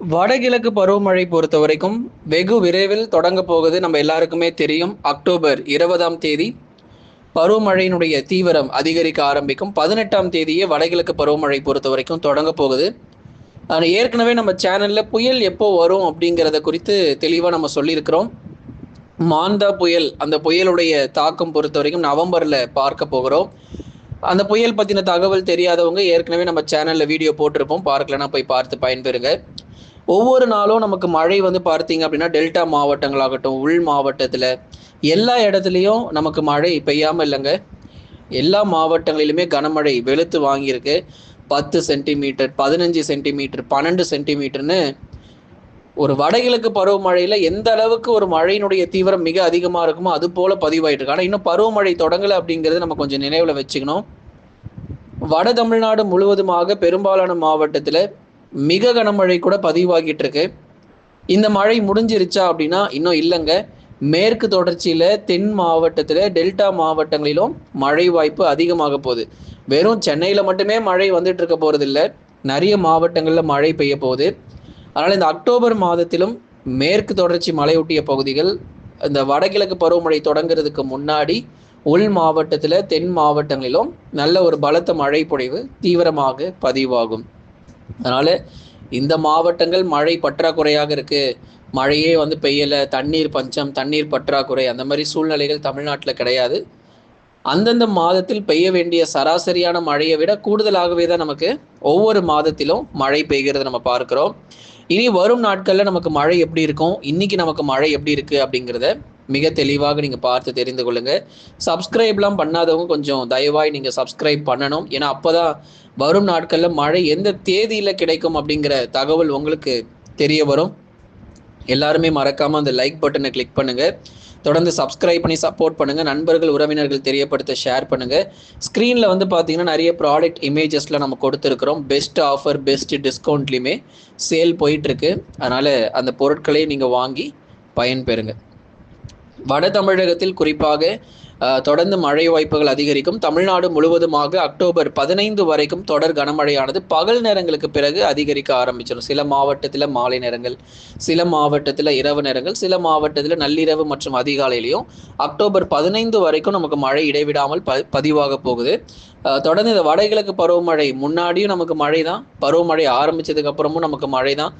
வடகிழக்கு பருவமழை பொறுத்த வரைக்கும் வெகு விரைவில் தொடங்க போகுது. நம்ம எல்லாருக்குமே தெரியும் அக்டோபர் இருபதாம் தேதி பருவமழையினுடைய தீவிரம் அதிகரிக்க ஆரம்பிக்கும். பதினெட்டாம் தேதியே வடகிழக்கு பருவமழை பொறுத்த வரைக்கும் தொடங்க போகுது ஏற்கனவே நம்ம சேனல்ல புயல் எப்போ வரும் அப்படிங்கிறத குறித்து தெளிவாக நம்ம சொல்லியிருக்கிறோம். மாந்தா புயல் அந்த புயலுடைய தாக்கம் பொறுத்த வரைக்கும் நவம்பர்ல பார்க்க போகிறோம். அந்த புயல் பத்தின தகவல் தெரியாதவங்க ஏற்கனவே நம்ம சேனல்ல வீடியோ போட்டிருப்போம். பார்க்கலன்னா போய் பார்த்து பயன்பெறுங்க. ஒவ்வொரு நாளும் நமக்கு மழை வந்து பார்த்தீங்க அப்படின்னா டெல்டா மாவட்டங்களாகட்டும் உள் மாவட்டத்தில் எல்லா இடத்துலையும் நமக்கு மழை பெய்யாமல் இல்லைங்க. எல்லா மாவட்டங்களிலுமே கனமழை வெளுத்து வாங்கியிருக்கு. பத்து சென்டிமீட்டர் பதினஞ்சு சென்டிமீட்டர் பன்னெண்டு சென்டிமீட்டர்னு ஒரு வடகிழக்கு பருவமழையில் எந்த அளவுக்கு ஒரு மழையினுடைய தீவிரம் மிக அதிகமாக இருக்குமோ அது போல பதிவாயிட்டு இருக்கு. ஆனால் இன்னும் பருவமழை தொடங்கலை அப்படிங்கிறது நம்ம கொஞ்சம் நினைவில் வச்சுக்கணும். வட தமிழ்நாடு முழுவதுமாக பெரும்பாலான மாவட்டத்தில் மிக கனமழை கூட பதிவாகிட்டு இருக்கு இந்த மழை முடிஞ்சிருச்சா அப்படின்னா இன்னும் இல்லைங்க. மேற்கு தொடர்ச்சியில தென் மாவட்டத்தில் டெல்டா மாவட்டங்களிலும் மழை வாய்ப்பு அதிகமாக போகுது. வெறும் சென்னையில் மட்டுமே மழை வந்துட்டு இருக்க போறது நிறைய மாவட்டங்களில் மழை பெய்ய போகுது. அதனால் இந்த அக்டோபர் மாதத்திலும் மேற்கு தொடர்ச்சி மலையொட்டிய பகுதிகள் இந்த வடகிழக்கு பருவமழை தொடங்குறதுக்கு முன்னாடி உள் மாவட்டத்தில் தென் மாவட்டங்களிலும் நல்ல ஒரு பலத்த மழை பொழிவு தீவிரமாக பதிவாகும். அதனால இந்த மாவட்டங்கள் மழை பற்றாக்குறையாக இருக்கு. மழையே வந்து பெய்யல. தண்ணீர் பஞ்சம் தண்ணீர் பற்றாக்குறை அந்த மாதிரி சூழ்நிலைகள் தமிழ்நாட்டில் கிடையாது. அந்தந்த மாதத்தில் பெய்ய வேண்டிய சராசரியான மழையை விட கூடுதலாகவே தான் நமக்கு ஒவ்வொரு மாதத்திலும் மழை பெய்கிறத நம்ம பார்க்கிறோம். இனி வரும் நாட்களில் நமக்கு மழை எப்படி இருக்கும்? இன்னைக்கு நமக்கு மழை எப்படி இருக்கு அப்படிங்கிறத மிக தெளிவாக நீங்கள் பார்த்து தெரிந்து கொள்ளுங்க. சப்ஸ்கிரைப்லாம் பண்ணாதவங்க கொஞ்சம் தயவாய் நீங்கள் சப்ஸ்கிரைப் பண்ணணும். ஏன்னா அப்போ தான் வரும் நாட்களில் மழை எந்த தேதியில் கிடைக்கும் அப்படிங்கிற தகவல் உங்களுக்கு தெரிய வரும். எல்லாருமே மறக்காமல் அந்த லைக் பட்டனை கிளிக் பண்ணுங்கள் தொடர்ந்து சப்ஸ்கிரைப் பண்ணி சப்போர்ட் பண்ணுங்கள் நண்பர்கள் உறவினர்கள் தெரியப்படுத்த ஷேர் பண்ணுங்கள் ஸ்க்ரீனில் வந்து பார்த்தீங்கன்னா நிறைய ப்ராடக்ட் இமேஜஸ்லாம் நம்ம கொடுத்துருக்குறோம். பெஸ்ட் ஆஃபர் பெஸ்ட் டிஸ்கவுண்ட்லையுமே சேல் போயிட்டுருக்கு அதனால் அந்த பொருட்களை நீங்கள் வாங்கி பயன்பெறுங்க. வட தமிழகத்தில் குறிப்பாக தொடர்ந்து மழை வாய்ப்புகள் அதிகரிக்கும். தமிழ்நாடு முழுவதுமாக அக்டோபர் பதினைந்து வரைக்கும் தொடர் கனமழையானது பகல் நேரங்களுக்கு பிறகு அதிகரிக்க ஆரம்பிச்சிடும். சில மாவட்டத்தில் மாலை நேரங்கள் சில மாவட்டத்தில் இரவு நேரங்கள் சில மாவட்டத்தில் நள்ளிரவு மற்றும் அதிகாலையிலையும் அக்டோபர் பதினைந்து வரைக்கும் நமக்கு மழை இடைவிடாமல் ப பதிவாக போகுது. தொடர்ந்து இந்த வடகிழக்கு பருவமழை முன்னாடியும் நமக்கு மழை தான் பருவமழை ஆரம்பித்ததுக்கப்புறமும் நமக்கு மழை தான்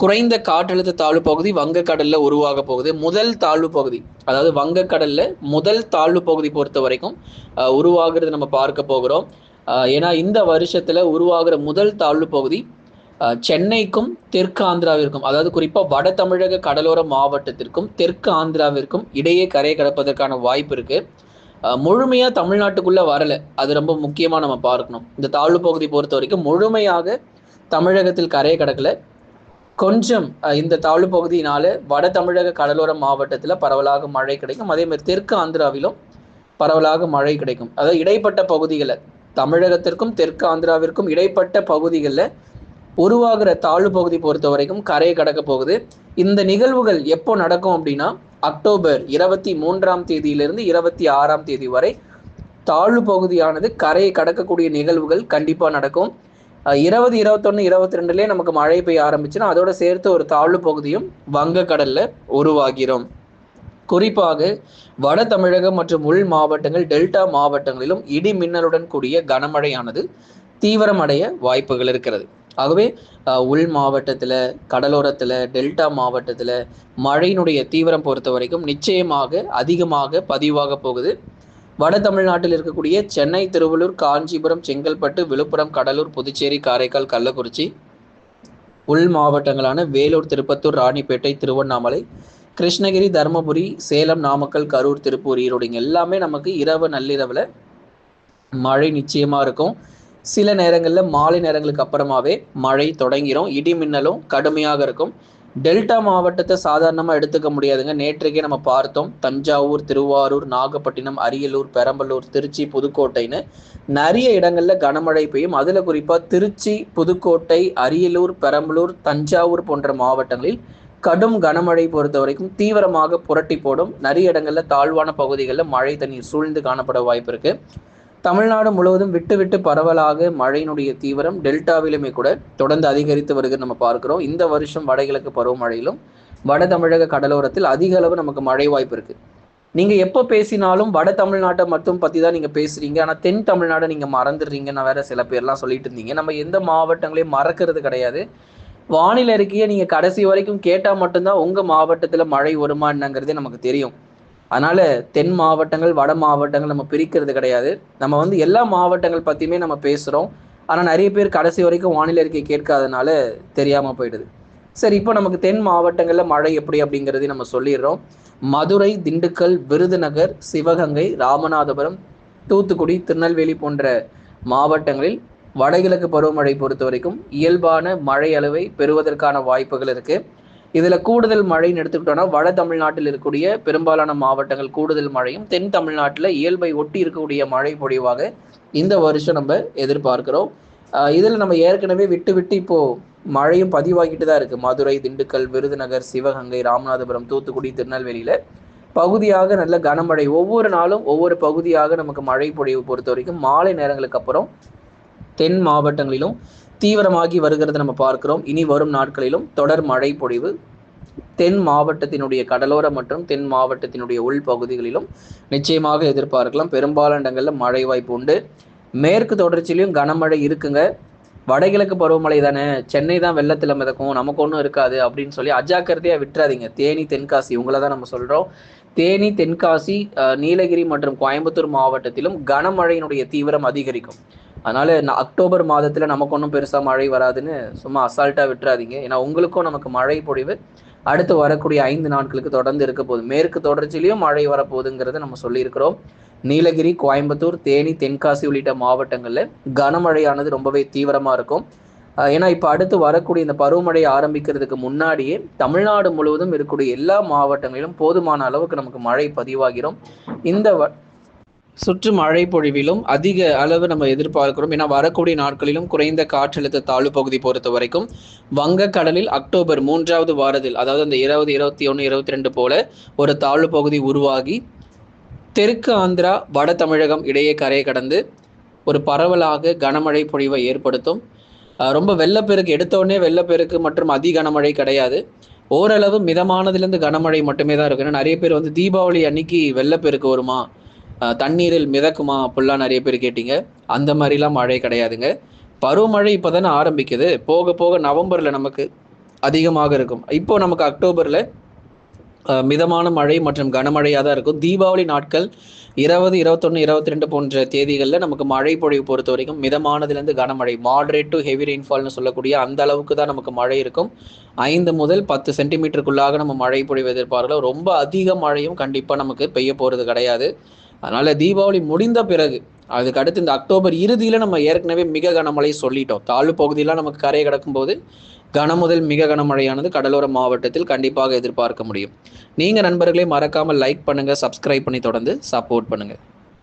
குறைந்த காற்றழுத்த தாழ்வு பகுதி வங்கக்கடல்ல உருவாக போகுது. முதல் தாழ்வு பகுதி அதாவது வங்கக்கடல்ல முதல் தாழ்வு பகுதி பொறுத்த வரைக்கும் உருவாகிறது நம்ம பார்க்க போகிறோம். ஏன்னா இந்த வருஷத்துல உருவாகிற முதல் தாழ்வு பகுதி சென்னைக்கும் தெற்கு ஆந்திராவிற்கும் அதாவது குறிப்பாக வட தமிழக கடலோர மாவட்டத்திற்கும் தெற்கு ஆந்திராவிற்கும் இடையே கரை கடப்பதற்கான வாய்ப்பு இருக்கு. முழுமையாக முழுமையா தமிழ்நாட்டுக்குள்ள வரல. அது ரொம்ப முக்கியமா நம்ம பார்க்கணும். இந்த தாழ்வு பகுதி பொறுத்த வரைக்கும் முழுமையாக தமிழகத்தில் கரையை கடக்கல. கொஞ்சம் இந்த தாழ்வு பகுதியினால வட தமிழக கடலோர மாவட்டத்தில் பரவலாக மழை கிடைக்கும். அதே மாதிரி தெற்கு ஆந்திராவிலும் பரவலாக மழை கிடைக்கும். அதாவது இடைப்பட்ட பகுதிகளில் தமிழகத்திற்கும் தெற்கு ஆந்திராவிற்கும் இடைப்பட்ட பகுதிகளில் உருவாகிற தாழ்வு பகுதி பொறுத்த வரைக்கும் கரையை கடக்க போகுது. இந்த நிகழ்வுகள் எப்போ நடக்கும் அப்படின்னா அக்டோபர் இருபத்தி மூன்றாம் தேதியிலிருந்து இருபத்தி ஆறாம் தேதி வரை தாழ்வு பகுதியானது கரையை கடக்கக்கூடிய நிகழ்வுகள் கண்டிப்பாக நடக்கும். இருபது இருபத்தொன்னு இருபத்தி ரெண்டுலேயே நமக்கு மழை பெய்ய ஆரம்பிச்சுன்னா அதோட சேர்த்து ஒரு தாழ்வு பகுதியும் வங்கக்கடல்ல உருவாகிறோம் குறிப்பாக வட தமிழகம் மற்றும் உள் மாவட்டங்கள் டெல்டா மாவட்டங்களிலும் இடி மின்னலுடன் கூடிய கனமழையானது தீவிரமடைய வாய்ப்புகள் இருக்கிறது. ஆகவே உள் மாவட்டத்தில் கடலோரத்தில் டெல்டா மாவட்டத்தில் மழையினுடைய தீவிரம் பொறுத்த வரைக்கும் நிச்சயமாக அதிகமாக பதிவாக போகுது. வட தமிழ்நாட்டில் இருக்கக்கூடிய சென்னை திருவள்ளூர் காஞ்சிபுரம் செங்கல்பட்டு விழுப்புரம் கடலூர் புதுச்சேரி காரைக்கால் கள்ளக்குறிச்சி உள் மாவட்டங்களான வேலூர் திருப்பத்தூர் ராணிப்பேட்டை திருவண்ணாமலை கிருஷ்ணகிரி தருமபுரி சேலம் நாமக்கல் கரூர் திருப்பூர் ஈரோடுங்க எல்லாமே நமக்கு இரவு நள்ளிரவுல மழை நிச்சயமா இருக்கும். சில நேரங்கள்ல மாலை நேரங்களுக்கு அப்புறமாவே மழை தொடங்கிடும் இடி மின்னலும் கடுமையாக இருக்கும். டெல்டா மாவட்டத்தை சாதாரணமாக எடுத்துக்க முடியாதுங்க. நேற்றைக்கே நம்ம பார்த்தோம். தஞ்சாவூர் திருவாரூர் நாகப்பட்டினம் அரியலூர் பெரம்பலூர் திருச்சி புதுக்கோட்டைன்னு நிறைய இடங்கள்ல கனமழை பெய்யும். அதில் குறிப்பாக திருச்சி புதுக்கோட்டை அரியலூர் பெரம்பலூர் தஞ்சாவூர் போன்ற மாவட்டங்களில் கடும் கனமழை பொறுத்த வரைக்கும் தீவிரமாக புரட்டி போடும். நிறைய இடங்களில் தாழ்வான பகுதிகளில் மழை தண்ணீர் சூழ்ந்து காணப்பட வாய்ப்பு இருக்குது தமிழ்நாடு முழுவதும் விட்டு விட்டு பரவலாக மழையினுடைய தீவிரம் டெல்டாவிலுமே கூட தொடர்ந்து அதிகரித்து வருகிறது நம்ம பார்க்கிறோம். இந்த வருஷம் வடகிழக்கு பருவமழையிலும் வட தமிழக கடலோரத்தில் அதிக அளவு நமக்கு மழை வாய்ப்பு இருக்கு. நீங்க எப்போ பேசினாலும் வட தமிழ்நாட்டை மட்டும் பத்தி தான் நீங்க பேசுறீங்க. ஆனா தென் தமிழ்நாடை நீங்க மறந்துடுறீங்கன்னு வேற சில பேர்லாம் சொல்லிட்டு இருந்தீங்க. நம்ம எந்த மாவட்டங்களையும் மறக்கிறது கிடையாது. வானிலை அறிக்கையை நீங்க கடைசி வரைக்கும் கேட்டா மட்டும்தான் உங்க மாவட்டத்துல மழை வருமா என்னங்கிறதே நமக்கு தெரியும். அதனால தென் மாவட்டங்கள் வட மாவட்டங்கள் நம்ம பிரிக்கிறது கிடையாது. நம்ம வந்து எல்லா மாவட்டங்கள் பத்தியுமே நம்ம பேசுறோம். ஆனா நிறைய பேர் கடைசி வரைக்கும் வானிலை அறிக்கை கேட்காதனால தெரியாம போயிடுது. சரி இப்போ நமக்கு தென் மாவட்டங்கள்ல மழை எப்படி அப்படிங்கிறதையும் நம்ம சொல்லிடுறோம். மதுரை திண்டுக்கல் விருதுநகர் சிவகங்கை ராமநாதபுரம் தூத்துக்குடி திருநெல்வேலி போன்ற மாவட்டங்களில் வடகிழக்கு பருவமழை பொறுத்த வரைக்கும் இயல்பான மழை அளவை பெறுவதற்கான வாய்ப்புகள் இருக்குது இதுல கூடுதல் மழைன்னு எடுத்துக்கிட்டோம்னா வட தமிழ்நாட்டில் இருக்கக்கூடிய பெரும்பாலான மாவட்டங்கள் கூடுதல் மழையும் தென் தமிழ்நாட்டில் இயல்பை ஒட்டி இருக்கக்கூடிய மழை பொழிவாக இந்த வருஷம் நம்ம எதிர்பார்க்கிறோம். ஆஹ் இதுல நம்ம ஏற்கனவே விட்டு விட்டு இப்போ மழையும் பதிவாகிட்டு தான் இருக்கு. மதுரை திண்டுக்கல் விருதுநகர் சிவகங்கை ராமநாதபுரம் தூத்துக்குடி திருநெல்வேலியில. பகுதியாக நல்ல கனமழை. ஒவ்வொரு நாளும் ஒவ்வொரு பகுதியாக நமக்கு மழை பொழிவு பொறுத்த வரைக்கும் மாலை நேரங்களுக்கு அப்புறம் தென் மாவட்டங்களிலும் தீவிரமாகி வருகிறது நம்ம பார்க்கிறோம். இனி வரும் நாட்களிலும் தொடர் மழை பொழிவு. தென் மாவட்டத்தினுடைய கடலோர மற்றும் தென் மாவட்டத்தினுடைய உள் பகுதிகளிலும் நிச்சயமாக எதிர்பார்க்கலாம். பெரும்பாலான இடங்களில் மழை வாய்ப்பு உண்டு. மேற்கு தொடர்ச்சியிலும் கனமழை இருக்குங்க. வடகிழக்கு பருவமழை தானே. சென்னை தான் வெள்ளத்தில் மிதக்கும். நமக்கு ஒன்றும் இருக்காது அப்படின்னு சொல்லி அஜாக்கிரதையாக விட்டுறாதீங்க. தேனி தென்காசி உங்களை தான் நம்ம சொல்கிறோம் தேனி தென்காசி நீலகிரி மற்றும் கோயம்புத்தூர் மாவட்டத்திலும் கனமழையினுடைய தீவிரம் அதிகரிக்கும். அதனால அக்டோபர் மாதத்துல நமக்கு ஒன்றும் பெருசா மழை வராதுன்னு சும்மா அசால்ட்டா விட்டுறாதீங்க. ஏன்னா உங்களுக்கும் நமக்கு மழை பொழிவு அடுத்து வரக்கூடிய ஐந்து நாட்களுக்கு தொடர்ந்து இருக்க போகுது. மேற்கு தொடர்ச்சியிலையும் மழை வரப்போகுதுங்கிறத நம்ம சொல்லியிருக்கிறோம். நீலகிரி கோயம்புத்தூர் தேனி தென்காசி உள்ளிட்ட மாவட்டங்களில் கனமழையானது ரொம்பவே தீவிரமாக இருக்கும். ஏன்னா இப்போ அடுத்து வரக்கூடிய இந்த பருவமழை ஆரம்பிக்கிறதுக்கு முன்னாடியே தமிழ்நாடு முழுவதும் இருக்கக்கூடிய எல்லா மாவட்டங்களிலும் போதுமான அளவுக்கு நமக்கு மழை பதிவாகிறோம் இந்த வ- சுற்று மழை பொழிவிலும் அதிக அளவு நம்ம எதிர்பார்க்கிறோம். ஏன்னா வரக்கூடிய நாட்களிலும் குறைந்த காற்றழுத்த தாழ்வு பகுதி பொறுத்த வரைக்கும் வங்கக்கடலில் அக்டோபர் மூன்றாவது வாரத்தில் அதாவது அந்த இருபது இருபத்தி ஒன்று இருபத்தி ரெண்டு போல ஒரு தாழ்வு பகுதி உருவாகி தெற்கு ஆந்திரா வட தமிழகம் இடையே கரையை கடந்து ஒரு பரவலாக கனமழை பொழிவை ஏற்படுத்தும். ரொம்ப வெள்ளப்பெருக்கு எடுத்தோடனே வெள்ளப்பெருக்கு மற்றும் அதி கனமழை கிடையாது. ஓரளவு மிதமானதுலேருந்து கனமழை மட்டுமே தான் இருக்கும். ஏன்னா நிறைய பேர் வந்து தீபாவளி அன்னைக்கு வெள்ளப்பெருக்கு வருமா? தண்ணீரில் மிதக்குமா அப்படிலாம் நிறைய பேர் கேட்டீங்க. அந்த மாதிரிலாம் மழை கிடையாதுங்க. பருவமழை இப்போதானே ஆரம்பிக்குது. போக போக நவம்பரில் நமக்கு அதிகமாக இருக்கும். இப்போ நமக்கு அக்டோபரில் மிதமான மழை மற்றும் கனமழையாக தான் இருக்கும். தீபாவளி நாட்கள் இருபது இருபத்தொன்று இருபத்தி ரெண்டு போன்ற தேதிகளில் நமக்கு மழை பொழிவு பொறுத்த வரைக்கும் மிதமானதுலேருந்து கனமழை மாடரேட் டு ஹெவி ரெயின்ஃபால்னு சொல்லக்கூடிய அந்த அளவுக்கு தான் நமக்கு மழை இருக்கும். ஐந்து முதல் பத்து சென்டிமீட்டருக்குள்ளாக நம்ம மழை பொழிவு எதிர்பார்க்கலாம் ரொம்ப அதிக மழையும் கண்டிப்பாக நமக்கு பெய்ய போகிறது கிடையாது. அதனால தீபாவளி முடிந்த பிறகு அதுக்கு அடுத்து இந்த அக்டோபர் இறுதியில நம்ம ஏற்கனவே மிக கனமழை சொல்லிட்டோம். தாழ்வு பகுதியெல்லாம் நமக்கு கரையை கடக்கும் போது கன முதல் மிக கனமழையானது கடலோர மாவட்டத்தில் கண்டிப்பாக எதிர்பார்க்க முடியும். நீங்க நண்பர்களே மறக்காம லைக் பண்ணுங்க சப்ஸ்கிரைப் பண்ணி தொடர்ந்து சப்போர்ட் பண்ணுங்க.